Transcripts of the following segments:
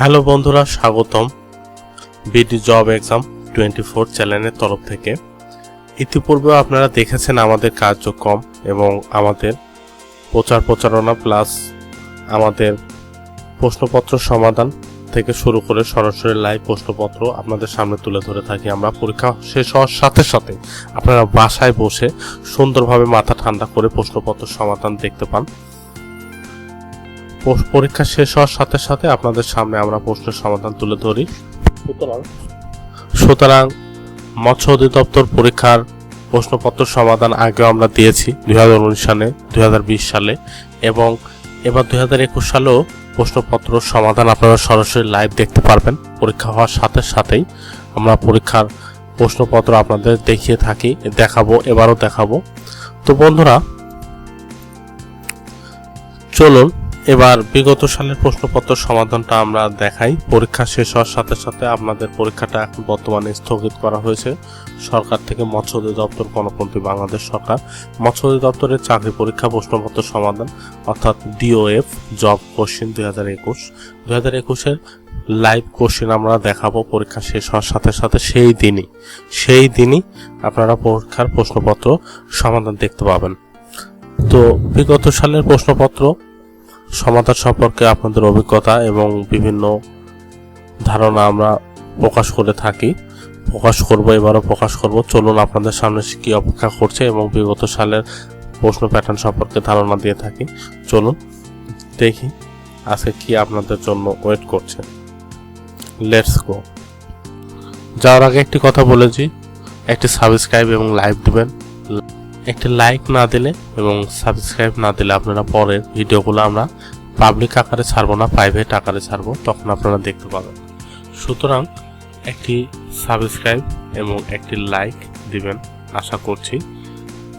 Hello বন্ধুরা, স্বাগতম। BD job exam twenty four চ্যানেলের তরফ থেকে। ইতিপূর্বে আপনারা দেখেছেন আমাদের কার্যক্রম এবং আমাদের প্রচার প্রচারণা প্লাস আমাদের প্রশ্নপত্র সমাধান থেকে শুরু করে সরাসরি লাইভ প্রশ্নপত্র আপনাদের সামনে তুলে ধরে থাকি আমরা। পরীক্ষা শেষ হওয়ার সাথে সাথে আপনারা বাসায় বসে সুন্দরভাবে মাথা ঠান্ডা করে প্রশ্নপত্র সমাধান দেখতে পান। পরীক্ষা শেষ হওয়ার সাথে সাথে আপনাদের সামনে আমরা প্রশ্নের সমাধান তুলে ধরি। সুতরাং সুতরাং মৎস্য অধিদপ্তর পরীক্ষার প্রশ্নপত্র সমাধান আগেও আমরা দিয়েছি দুই হাজার উনিশ সালে দুই হাজার বিশ সালে এবং এবার দুই হাজার একুশ সালেও প্রশ্নপত্র সমাধান আপনারা সরাসরি লাইভ দেখতে পারবেন। পরীক্ষা হওয়ার সাথে সাথেই আমরা পরীক্ষার প্রশ্নপত্র আপনাদের দেখিয়ে থাকি দেখাবো এবারও দেখাবো। তো বন্ধুরা চলুন এবার বিগত সালের প্রশ্নপত্র সমাধানটা আমরা দেখাই। পরীক্ষা শেষ হওয়ার সাথে সাথে আপনাদের পরীক্ষাটা এখন বর্তমানে স্থগিত করা হয়েছে। সরকার থেকে মৎস্য অধিদপ্তর গণপন্থী বাংলাদেশ সরকার। মৎস্য অধিদপ্তরের চাকরি পরীক্ষা, প্রশ্নপত্র সমাধান, অর্থাৎ ডিওএফ, জব কোশ্চিন দুই হাজার একুশ। দুই হাজার একুশের লাইভ কোশ্চিন আমরা দেখাবো, পরীক্ষা শেষ হওয়ার সাথে সাথে সেই দিনই। সেই দিনই আপনারা পরীক্ষার প্রশ্নপত্র সমাধান দেখতে পাবেন। তো বিগত সালের প্রশ্নপত্র সমাধান সম্পর্কে আপনাদের অভিজ্ঞতা এবং বিভিন্ন ধারণা আমরা প্রকাশ করে থাকি। প্রকাশ করব, এবারও প্রকাশ করব। চলুন আপনাদের সামনে কি অপেক্ষা করছে এবং বিগত সালের প্রশ্ন প্যাটার্ন সম্পর্কে ধারণা দিয়ে থাকি। চলুন দেখি আজকে কি আপনাদের জন্য ওয়েট করছে। লেটস গো যাওয়ার আগে একটি কথা বলেছি, একটি সাবস্ক্রাইব এবং লাইভ দিবেন। একটি লাইক না দিলে এবং সাবস্ক্রাইব না দিলে আপনারা পরের ভিডিওগুলো আমরা পাবলিক আকারে ছাড়বো না প্রাইভেট আকারে ছাড়বো, তখন আপনারা দেখতে পাবেন। সুতরাং একটি সাবস্ক্রাইব এবং একটি লাইক দিবেন আশা করছি,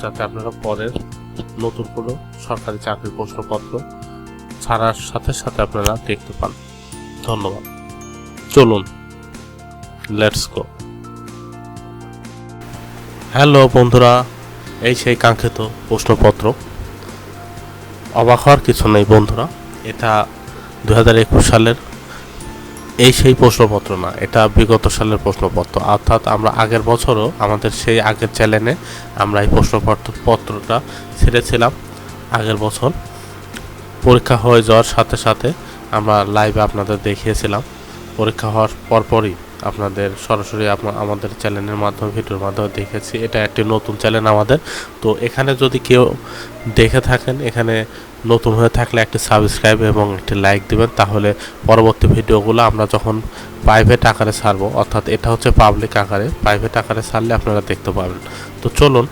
যাতে আপনারা পরের নতুন কোনো সরকারি চাকরির প্রশ্নপত্র ছাড়ার সাথে সাথে আপনারা দেখতে পান। ধন্যবাদ। চলুন লেটস গো হ্যালো বন্ধুরা এই সেই কাঙ্ক্ষিত প্রশ্নপত্র। অবাক হওয়ার কিছু নেই, বন্ধুরা। এটা দু হাজার একুশ সালের এই সেই প্রশ্নপত্র না, এটা বিগত সালের প্রশ্নপত্র। অর্থাৎ আমরা আগের বছরও আমাদের সেই আগের চ্যানেলে আমরা এই প্রশ্নপত্র পত্রটা ছেড়েছিলাম আগের বছর। পরীক্ষা হয়ে যাওয়ার সাথে সাথে আমরা লাইভে আপনাদের দেখিয়েছিলাম। পরীক্ষা হওয়ার পরপরই আপনাদের সরাসরি আমাদের চ্যানেলের মাধ্যমে, ভিডিওর মাধ্যমে দেখেছি। এটা একটি নতুন চ্যানেল আমাদের। তো এখানে যদি কেউ দেখে থাকেন, এখানে নতুন হয়ে থাকলে একটি সাবস্ক্রাইব এবং একটি লাইক দিবেন। তাহলে পরবর্তী ভিডিওগুলো আমরা যখন প্রাইভেট আকারে ছাড়বো, অর্থাৎ এটা হচ্ছে পাবলিক আকারে প্রাইভেট আকারে ছাড়লে আপনারা দেখতে পাবেন। তো চলুন,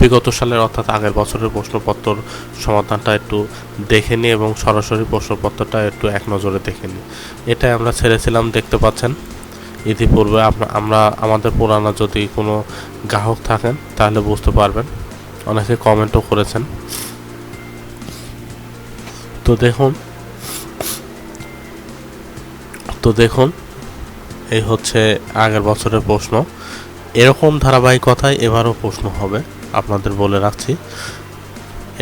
বিগত সালের অর্থাৎ আগের বছরের প্রশ্নপত্র সমাধানটা একটু দেখে নিই এবং সরাসরি প্রশ্নপত্রটা একটু এক নজরে দেখে নিই। এটাই আমরা ছেড়েছিলাম, দেখতে পাচ্ছেন। ইতিপূর্বে আমরা আমাদের পুরানো যদি কোনো গ্রাহক থাকেন, তাহলে বুঝতে পারবেন। অনেকে কমেন্টও করেছেন। তো দেখুন তো দেখুন, এই হচ্ছে আগের বছরের প্রশ্ন। এরকম ধারাবাহিকতায় এবারও প্রশ্ন হবে, আপনাদের বলে রাখছি।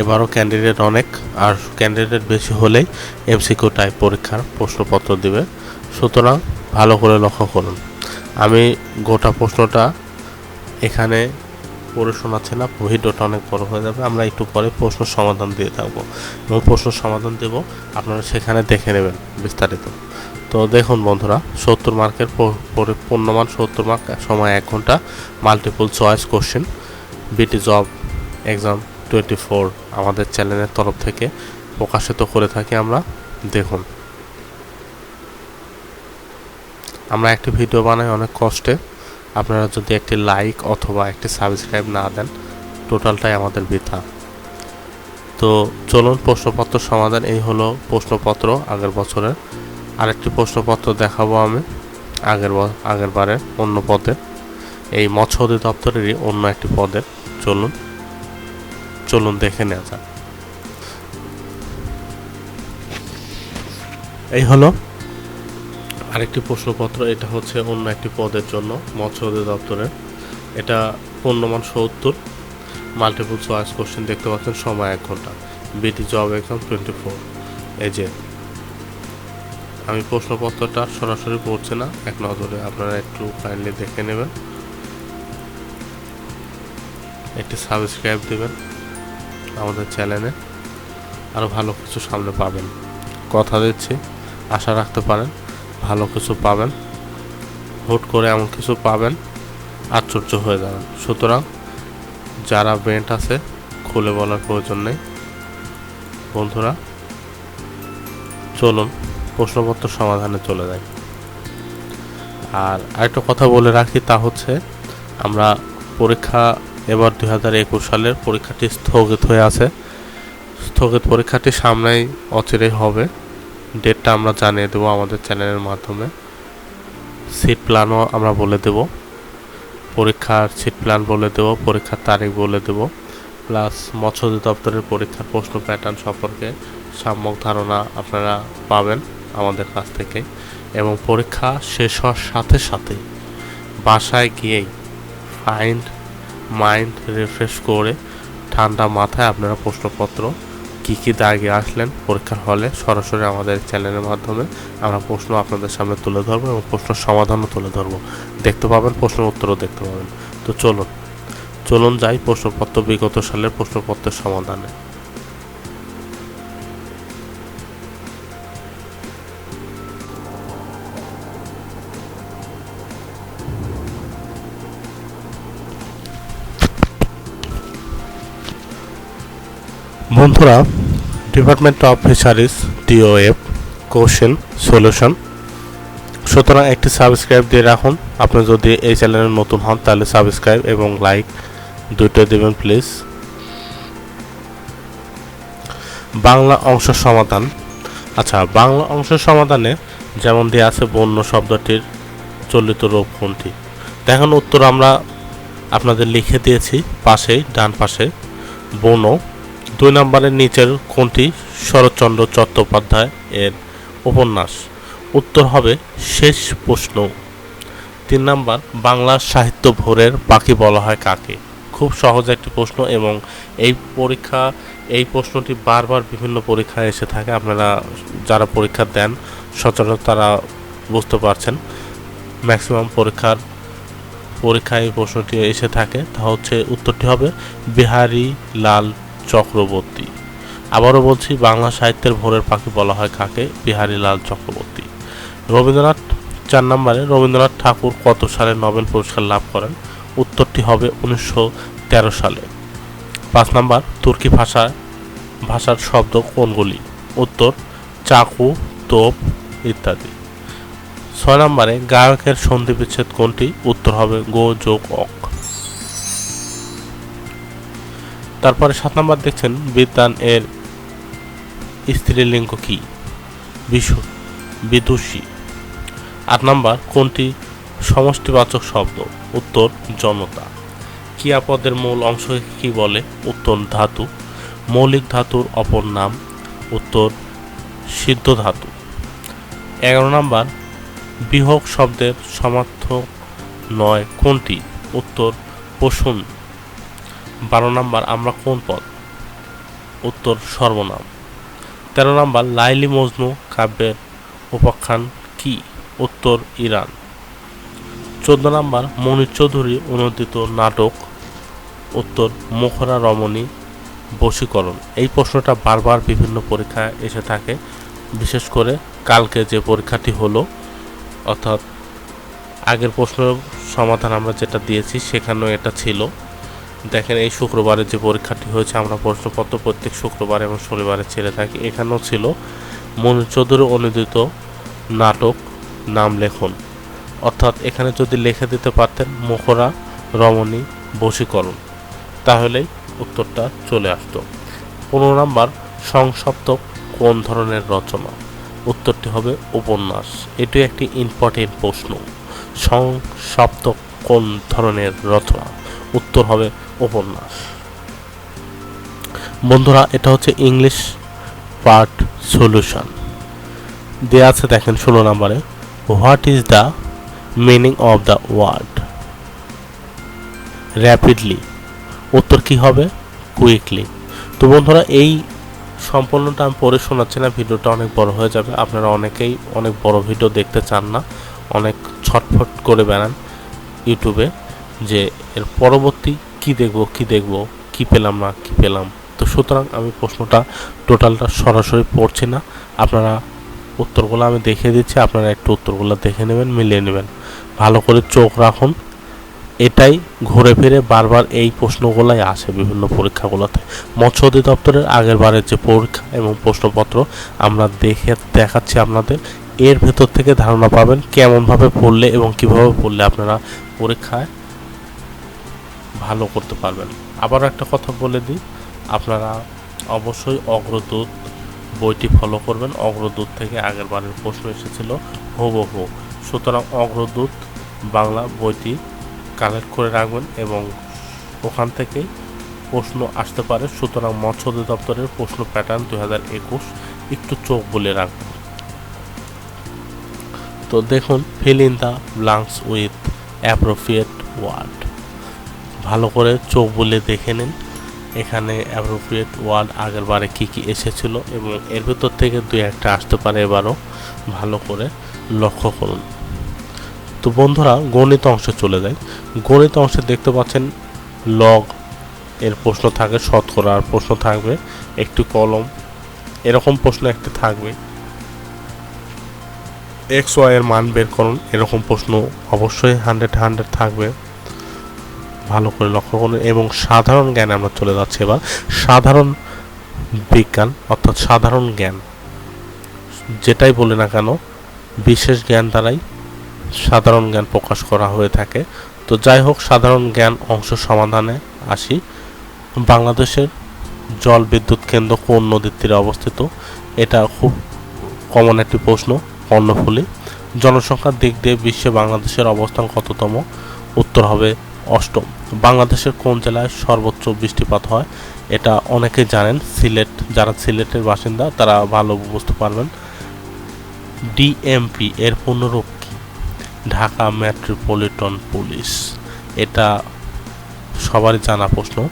এবারও ক্যান্ডিডেট অনেক, আর ক্যান্ডিডেট বেশি হলেই এমসিকিউ টাইপ পরীক্ষার প্রশ্নপত্র দিবে। সুতরাং ভালো করে লক্ষ্য করুন। আমি গোটা প্রশ্নটা এখানে পড়ে শোনাচ্ছি না ভিডিওটা অনেক বড় হয়ে যাবে। আমরা একটু পরে প্রশ্ন সমাধান দিয়ে থাকব। এবং প্রশ্ন সমাধান দেব, আপনারা সেখানে দেখে নেবেন বিস্তারিত। তো দেখুন বন্ধুরা, সত্তর মার্কের পরি- পূর্ণমান সত্তর মার্ক, সময় এক ঘণ্টা multiple choice question BT job exam twenty four আমাদের চ্যানেলের তরফ থেকে প্রকাশিত করে থাকি আমরা। দেখুন। আমরা একটি ভিডিও বানাই অনেক কষ্টে। আপনারা যদি একটি লাইক অথবা একটি সাবস্ক্রাইব না দেন টোটালটাই আমাদের বৃথা। তো চলুন প্রশ্নপত্র সমাধান, এই হলো প্রশ্নপত্র আগের বছরের। আরেকটি প্রশ্নপত্র দেখাবো আমি আগের আগের বারের অন্য পদে। এই মৎস্য অধিদপ্তরেরই অন্য একটি পদের চলুন চলুন দেখে নেওয়া যাক। এই হলো আরেকটি প্রশ্নপত্র, এটা হচ্ছে অন্য একটি পদের জন্য মৎস্য অধিদপ্তরের এটা পূর্ণমান সত্তর মাল্টিপল চয়েস কোশ্চেন দেখতে পাচ্ছেন, সময় এক ঘণ্টা। বিটি জব এক্সাম টোয়েন্টি ফোর এই যে, আমি প্রশ্নপত্রটা সরাসরি পড়ছি না, এক নজরে আপনারা একটু কাইন্ডলি দেখে নেবেন। একটি সাবস্ক্রাইব দেবেন আমাদের চ্যানেলে আরও ভালো কিছু সামনে পাবেন। কথা দিচ্ছি, আশা রাখতে পারেন। ভালো কিছু পাবেন। হুট করে এমন কিছু পাবেন, আশ্চর্য হয়ে যাবেন। সুতরাং যারা বেন্ট আছে, খুলে বলার প্রয়োজন নেই। বন্ধুরা, চলুন প্রশ্নপত্র সমাধানে চলে যাই। আর আরেকটা কথা বলে রাখি তা হচ্ছে, আমরা পরীক্ষা এবার দুই হাজার একুশ সালের পরীক্ষাটি স্থগিত হয়ে আছে। স্থগিত পরীক্ষাটি সামনেই অচিরেই হবে। ডেটটা আমরা জানিয়ে দেবো আমাদের চ্যানেলের মাধ্যমে। সিট প্ল্যানও আমরা বলে দেব। পরীক্ষার সিট প্ল্যান বলে দেব, পরীক্ষার তারিখ বলে দেব। প্লাস মৎস্য দপ্তরের পরীক্ষার প্রশ্ন প্যাটার্ন সম্পর্কে সাম্যক ধারণা আপনারা পাবেন আমাদের কাছ থেকে। এবং পরীক্ষা শেষ হওয়ার সাথে সাথে বাসায় গিয়েই ফাইন্ড মাইন্ড রিফ্রেশ করে ঠান্ডা মাথায় আপনারা প্রশ্নপত্র কী কী দাগে আসলেন পরীক্ষার হলে সরাসরি আমাদের চ্যানেলের মাধ্যমে আমরা প্রশ্ন আপনাদের সামনে তুলে ধরবো এবং প্রশ্ন সমাধানও তুলে ধরবো। দেখতে পাবেন, প্রশ্নের উত্তরও দেখতে পাবেন। তো চলুন চলুন যাই প্রশ্নপত্র বিগত সালের প্রশ্নপত্রের সমাধানে। বন্ধুরা department of fisheries DOF question solution সুতরাং একটি সাবস্ক্রাইব দিয়ে রাখুন। আপনি যদি এই চ্যানেলে নতুন হন, তাহলে সাবস্ক্রাইব এবং লাইক দুটো দেবেন প্লিজ বাংলা অংশ সমাধান। আচ্ছা বাংলা অংশ সমাধানে যেমন দেওয়া আছে বন্য শব্দটির চলিত রূপ কোনটি? দেখুন, উত্তর আমরা আপনাদের লিখে দিয়েছি, পাশেই, ডান পাশে, বনো। দুই নম্বরের নিচের কোনটি শরৎচন্দ্র চট্টোপাধ্যায় এর উপন্যাস। উত্তর হবে শেষ প্রশ্ন। তিন নাম্বার, বাংলা সাহিত্য ভোরের পাখি বলা হয় কাকে? খুব সহজ একটি প্রশ্ন এবং এই পরীক্ষা, এই প্রশ্নটি বারবার বিভিন্ন পরীক্ষায় এসে থাকে। আপনারা যারা পরীক্ষা দেন, সচরাচর তারা বুঝতে পারছেন। ম্যাক্সিমাম পরীক্ষার, পরীক্ষায় এই প্রশ্নটি এসে থাকে। তা হচ্ছে, উত্তরটি হবে বিহারী লাল চক্রবর্তী। আবারও বলছি, বাংলা সাহিত্যের ভোরের পাখি বলা হয় কাকে? বিহারীলাল চক্রবর্তী। রবীন্দ্রনাথ, চার নম্বরে রবীন্দ্রনাথ ঠাকুর কত সালে নোবেল পুরস্কার লাভ করেন? উত্তরটি হবে উনিশশো তেরো সালে। পাঁচ নাম্বার, তুর্কি ভাষা, ভাষার শব্দ কোনগুলি? উত্তর, চাকু, তোপ ইত্যাদি। ছয় নম্বরে, গায়কের সন্ধি বিচ্ছেদ কোনটি? উত্তর হবে গো, যোগ, অক। তারপরে সাত নম্বর দেখছেন বিদ্যান এর স্ত্রীলিঙ্গ কি? বিশু, বিদুষী। আট নম্বর, কোনটি সমষ্টিবাচক শব্দ? উত্তর, জনতা। ক্রিয়াপদের মূল অংশ কি বলে? উত্তর, ধাতু। মৌলিক ধাতুর অপর নাম, উত্তর, সিদ্ধ ধাতু। এগারো নম্বর বিহক শব্দের সমার্থক নয় কোনটি? উত্তর, পশুন। বারো নাম্বার, আমরা কোন পদ? উত্তর, সর্বনাম। তেরো নাম্বার, লাইলি মজনু কাব্যের উপাখ্যান কি? উত্তর, ইরান। চোদ্দ নাম্বার মনির চৌধুরী অনুদিত নাটক। উত্তর, মোখরা রমণী বশীকরণ। এই প্রশ্নটা বারবার বিভিন্ন পরীক্ষায় এসে থাকে। বিশেষ করে কালকে যে পরীক্ষাটি হলো, অর্থাৎ আগের প্রশ্নের সমাধান আমরা যেটা দিয়েছি, সেখানেও এটা ছিল। দেখেন, এই শুক্রবারের যে পরীক্ষাটি হয়েছে, আমরা প্রশ্নপত্র প্রত্যেক শুক্রবার এবং শনিবারে ছেড়ে থাকি। এখানেও ছিল মনির চৌধুরী অনুদিত নাটক নাম লেখন। অর্থাৎ এখানে যদি লিখে দিতে পারতেন, মুখরা রমণী বশীকরণ। তাহলেই উত্তরটা চলে আসতো। পনেরো নাম্বার, সংসপ্তক কোন ধরনের রচনা? উত্তরটি হবে উপন্যাস। এটি একটি ইম্পর্টেন্ট প্রশ্ন। সংসপ্তক কোন ধরনের রচনা? উত্তর হবে উপন্যাস। বন্ধুরা, এটা হচ্ছে ইংলিশ পার্ট সলিউশন দেওয়া আছে, দেখেন, ষোলো নম্বরে। What is the meaning of the word rapidly উত্তর কি হবে? কুইকলি তো বন্ধুরা, এই সম্পূর্ণটা আমি পড়ে শোনাচ্ছি না, ভিডিওটা অনেক বড় হয়ে যাবে। আপনারা অনেকেই অনেক বড় ভিডিও দেখতে চান না, অনেক ছটফট করে বেড়ান ইউটিউবে যে এর পরবর্তী কি দেখব কি দেখব, কি পেলাম না, কি পেলাম? তো সুতরাং আমি প্রশ্নটা টোটালটা সরাসরি পড়ছি না। আপনারা উত্তরগুলো আমি দেখিয়ে দিচ্ছি, আপনারা একটু উত্তরগুলো দেখে নেবেন, মিলিয়ে নেবেন। ভালো করে চোখ রাখুন। এটাই ঘুরে ফিরে বারবার এই প্রশ্নগুলাই আসে বিভিন্ন পরীক্ষাগুলোতে। মৎস্য অধিদপ্তরের আগের বারের যে পরীক্ষা এবং প্রশ্নপত্র আমরা দেখে দেখাচ্ছি আপনাদের। এর ভেতর থেকে ধারণা পাবেন কেমনভাবে পড়লে এবং কীভাবে পড়লে আপনারা পরীক্ষায় ভালো করতে পারবেন। আবারও একটা কথা বলে দিই, আপনারা অবশ্যই অগ্রদূত বইটি ফলো করবেন। অগ্রদূত থেকে আগের বারের প্রশ্ন এসেছিল, হুবহু। সুতরাং অগ্রদূত বাংলা বইটি কালেক্ট করে রাখবেন এবং ওখান থেকেই প্রশ্ন আসতে পারে। সুতরাং মৎস্য অধিদপ্তরের প্রশ্ন প্যাটার্ন দুই হাজার একুশ একটু চোখ বলে রাখবেন। তো দেখুন fill in the blanks with appropriate word ভালো করে চোখ বলে দেখে নিন, এখানে অ্যাপ্রোপ্রিয়েট ওয়ার্ড আগের বারে কী কী এসেছিল এবং এর ভেতর থেকে দুই একটা আসতে পারে এবারও, ভালো করে লক্ষ্য করুন। তো বন্ধুরা, গণিত অংশে চলে যায়। গণিত অংশে দেখতে পাচ্ছেন লগ এর প্রশ্ন থাকে শতকরার প্রশ্ন থাকবে একটি কলম। এরকম প্রশ্ন একটি থাকবে। এক্স ওয়াই এর মান বের করুন, এরকম প্রশ্ন অবশ্যই হান্ড্রেড হান্ড্রেড থাকবে। ভালো করে লক্ষ্য করুন এবং সাধারণ জ্ঞানে আমরা চলে যাচ্ছি এবার। সাধারণ বিজ্ঞান, অর্থাৎ সাধারণ জ্ঞান। যেটাই বলে না কেন, বিশেষ জ্ঞান দ্বারাই সাধারণ জ্ঞান প্রকাশ করা হয়ে থাকে। তো যাই হোক, সাধারণ জ্ঞান অংশ সমাধানে আসি। বাংলাদেশের জল বিদ্যুৎ কেন্দ্র কোন নদীর তীরে অবস্থিত? এটা খুব কমন একটি প্রশ্ন কর্ণফুলী জনসংখ্যার দিক দিয়ে বিশ্বে বাংলাদেশের অবস্থান কততম? উত্তর হবে অষ্টম। বাংলাদেশের কোন জেলায় সর্বোচ্চ বৃষ্টিপাত হয়, এটা অনেকে জানেন। সিলেট, যারা সিলেটের বাসিন্দা, তারা ভালো বুঝতে পারবেন। ডিএমপি এর পূর্ণরূপ কি? Dhaka metropolitan police. এটা সবারই জানা প্রশ্ন।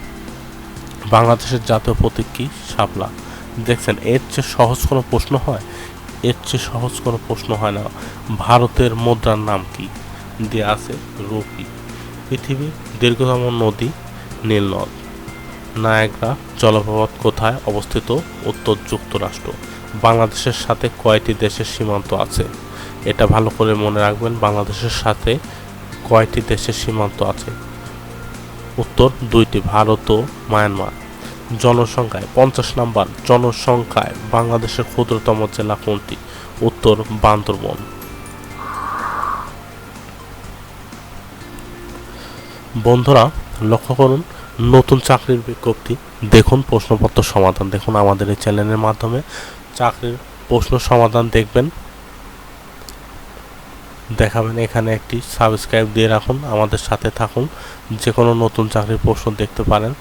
বাংলাদেশের জাতীয় প্রতীক কি? শাপলা। দেখছেন, এর চেয়ে সহজ কোনো প্রশ্ন হয়? এর চেয়ে সহজ কোনো প্রশ্ন হয় না। ভারতের মুদ্রার নাম কি? দেয়া আছে রুপি পৃথিবীর দীর্ঘতম নদী নীলনদ নায়াগ্রা জলপ্রপাত কোথায় অবস্থিত? উত্তর যুক্তরাষ্ট্র। বাংলাদেশের সাথে কয়টি দেশের সীমান্ত আছে? এটা ভালো করে মনে রাখবেন, বাংলাদেশের সাথে কয়টি দেশের সীমান্ত আছে? উত্তর, দুইটি, ভারত ও মায়ানমার। জনসংখ্যায়, পঞ্চাশ নাম্বার, জনসংখ্যায় বাংলাদেশের ক্ষুদ্রতম জেলা কোনটি? উত্তর, বান্দরবন। বন্ধুরা, লক্ষ্য করুন, নতুন চাকরির বিজ্ঞপ্তি। দেখুন প্রশ্নপত্র সমাধান। দেখুন আমাদের এই চ্যানেলের মাধ্যমে চাকরির প্রশ্ন সমাধান দেখবেন। দেখাবেন এখানে একটি সাবস্ক্রাইব দিয়ে রাখুন। আমাদের সাথে থাকুন। যে কোনো নতুন চাকরির প্রশ্ন দেখতে পারেন।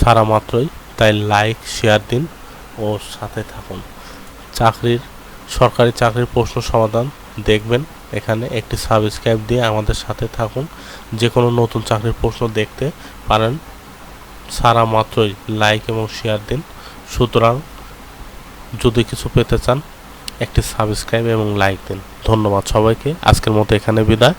সারা মাত্রই। তাই লাইক শেয়ার দিন ও সাথে থাকুন। চাকরির, সরকারি চাকরির প্রশ্ন সমাধান দেখবেন। এখানে একটি সাবস্ক্রাইব দিয়ে আমাদের সাথে থাকুন। যে কোনো নতুন চাকরির প্রশ্ন দেখতে পারেন, সারা মাত্রই লাইক এবং শেয়ার দিন। সুতরাং যদি কিছু পেতে চান, একটি সাবস্ক্রাইব এবং লাইক দিন। ধন্যবাদ সবাইকে। আজকের মতো এখানে বিদায়।